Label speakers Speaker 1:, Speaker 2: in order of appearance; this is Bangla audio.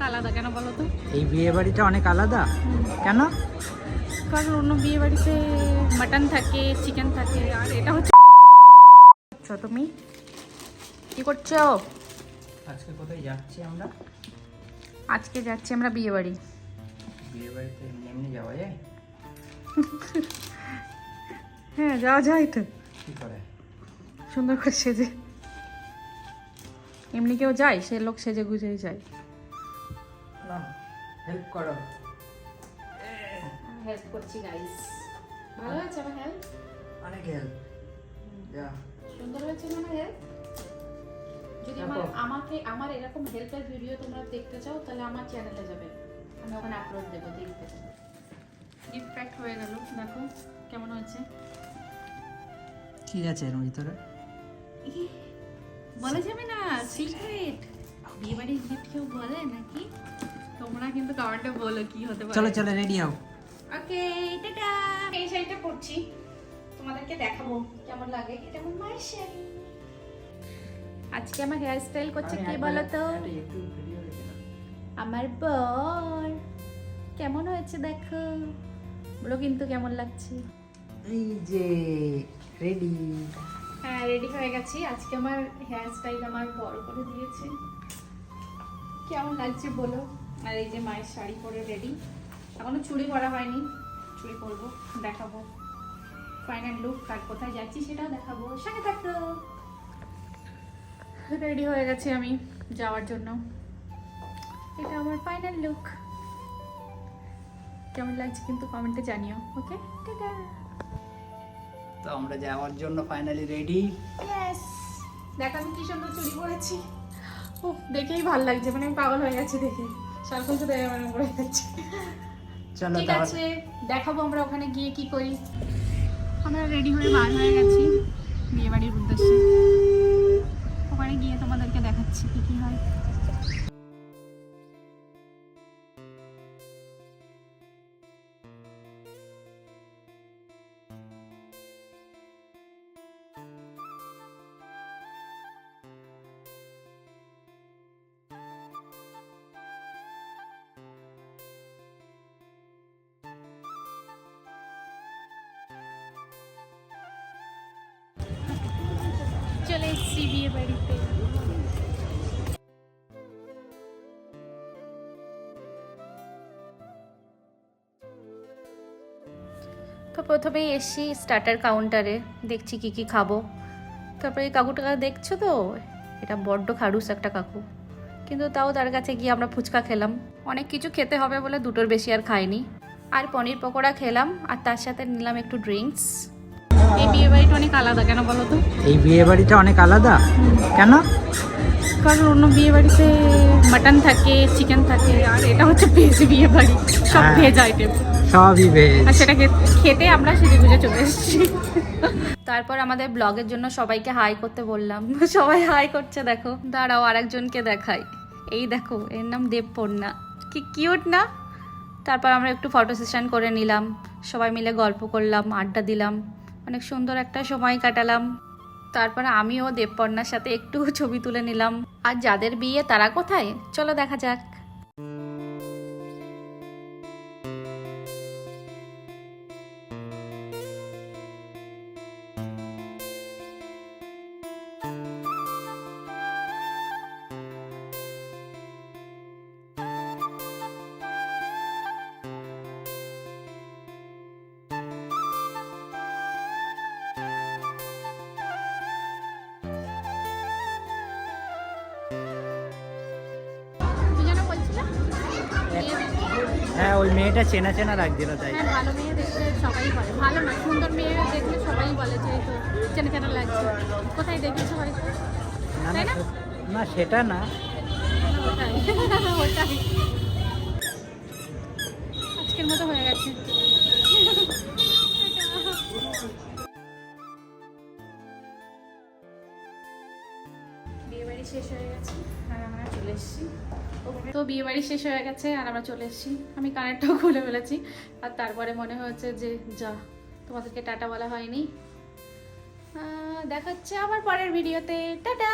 Speaker 1: অনেক আলাদা কেন বলো তো?
Speaker 2: এই বিয়ে বাড়িটা অনেক আলাদা? কেন?
Speaker 1: কারণ অন্য বিয়ে বাড়িতে মাটন থাকে চিকেন থাকে আর এটা হচ্ছে আচ্ছা, তুমি? কি করছ?
Speaker 2: আজকে কোথায় যাচ্ছি আমরা?
Speaker 1: আজকে যাচ্ছি আমরা বিয়ে বাড়ি
Speaker 2: বিয়ে বাড়িতে এমনি এমনি যাওয়া যায়?
Speaker 1: হ্যাঁ যাওয়া যায় তো।
Speaker 2: কি করে?
Speaker 1: সুন্দর করে সেজে। এমনি কেউ যায় সে লোক সেজে গুজেই যায়।
Speaker 2: না হেল্প করো।
Speaker 1: হেল্প করছি গাইস ভালো আছে আমার হেল্প
Speaker 2: অনেক হেল্প যা।
Speaker 1: সুন্দর হয়েছে না আমার হেল্প যদি আমার আমাকে আমার এরকম হেল্পের ভিডিও তোমরা দেখতে চাও তাহলে আমার চ্যানেলে যাবে। আমি ওখানে আপলোড দেবো দেখতে। প্যাক হয়ে গেল। দেখো কেমন হয়েছে?
Speaker 2: কি আছে এর ভিতরে
Speaker 1: বলা যাবে না সিক্রেট বিয়ে বাড়ির গিফট কেউ বলে নাকি? তোমরা কিন্তু কমেন্টে বলো কি হতে পারে।
Speaker 2: চলো চলো রেডি হও।
Speaker 1: ওকে টাটা। এই শাড়িটা পরছি। তোমাদেরকে দেখাবো কেমন লাগে। এটা আমার মায়ের শাড়ি। আজকে আমার হেয়ার স্টাইল করছে কে বলো তো। আমার বর। কেমন হয়েছে দেখো? বলো কিন্তু কেমন লাগছে?
Speaker 2: এই যে রেডি
Speaker 1: হ্যাঁ রেডি হয়ে গেছি। আজকে আমার হেয়ার স্টাইল আমার বড় করে দিয়েছে। কেমন লাগছে বলো? আর এই যে মায়ের শাড়ি পরে রেডি এখনও চুড়ি করা হয়নি। চুড়ি করব দেখাবো। ফাইনাল লুক কার কোথায় যাচ্ছি সেটাও দেখাবো। সঙ্গে থাকতো রেডি হয়ে গেছি আমি যাওয়ার জন্য। এটা আমার ফাইনাল লুক কেমন লাগছে কিন্তু কমেন্টে জানিও ওকে টাটা।
Speaker 2: তো আমরা যাওয়ার জন্য ফাইনালি রেডি
Speaker 1: ইয়েস দেখ আমি কি সুন্দর চুরি করেছি ও দেখেই ভালো লাগছে মানে আমি পাগল হয়ে গেছি দেখে। সারাক্ষণ শুধু এরকম করে যাচ্ছে
Speaker 2: চলো
Speaker 1: ঠিক আছে দেখাবো আমরা ওখানে গিয়ে কি করি। আমরা রেডি হয়ে বার হয়ে গেছি। বিয়ে বাড়ির উদ্দেশ্যে। চলে এসেছি বিয়ে বাড়িতে। তো প্রথমেই এসছি স্টার্টার কাউন্টারে দেখছি কি কি খাব। তারপরে এই কাকুটা দেখছ তো? এটা বড্ড খাড়ুস একটা কাকু। কিন্তু তাও তার কাছে গিয়ে আমরা ফুচকা খেলাম। অনেক কিছু খেতে হবে বলে দুটোর বেশি আর খাইনি। আর পনির পকোড়া খেলাম, আর তার সাথে নিলাম একটু ড্রিঙ্কস এই বিয়ে অনেক আলাদা কেন বলো তো?
Speaker 2: এই বিয়ে বাড়িটা অনেক আলাদা? কেন?
Speaker 1: কারণ অন্য বিয়ে বাড়িতে মাটন থাকে চিকেন থাকে আর এটা হচ্ছে ভেজ বিয়ে বাড়ি। সব
Speaker 2: হ্যাঁ।
Speaker 1: ভেজ আইটেম
Speaker 2: সবই ভেজ
Speaker 1: আর সেটা খেতে আমরা সেজে গুজে চলে এসেছি। তারপর আমাদের ব্লগের জন্য সবাইকে হাই করতে বললাম। সবাই হাই করছে দেখো। দাঁড়াও আরেকজনকে দেখাই। এই দেখো এর নাম দেবপর্ণা। কি কিউট না? তারপর আমরা একটু ফটো সেশন করে নিলাম। সবাই মিলে গল্প করলাম আড্ডা দিলাম। অনেক সুন্দর একটা সময় কাটালাম। তারপর আমিও দেবপর্ণার সাথে একটু ছবি তুলে নিলাম। আর যাদের বিয়ে, তারা কোথায়? চলো দেখা যাক।
Speaker 2: হ্যাঁ ওই মেয়েটা চেনা চেনা লাগছিল তাই।
Speaker 1: হ্যাঁ ভালো মেয়ে দেখলে সবাই বলে। ভালো না সুন্দর মেয়ে দেখলে সবাই বলে যে তো চেনা চেনা লাগছে। কোথায় দেখেছ তাই
Speaker 2: না?
Speaker 1: না?
Speaker 2: না সেটা না।
Speaker 1: ওটাই। ওটাই। আজকের মতো হয়ে গেছে। বিয়ে বাড়ি শেষ হয়ে গেছে, আর আমরা চলে এসেছি। তো বিয়ে বাড়ি শেষ হয়ে গেছে, আর আমরা চলে এসেছি। আমি কানেরটাও খুলে ফেলেছি। আর তারপরে মনে হয়েছে যে, যা, তোমাদেরকে টাটা বলা হয়নি। দেখাচ্ছে দেখা আবার পরের ভিডিওতে। টাটা!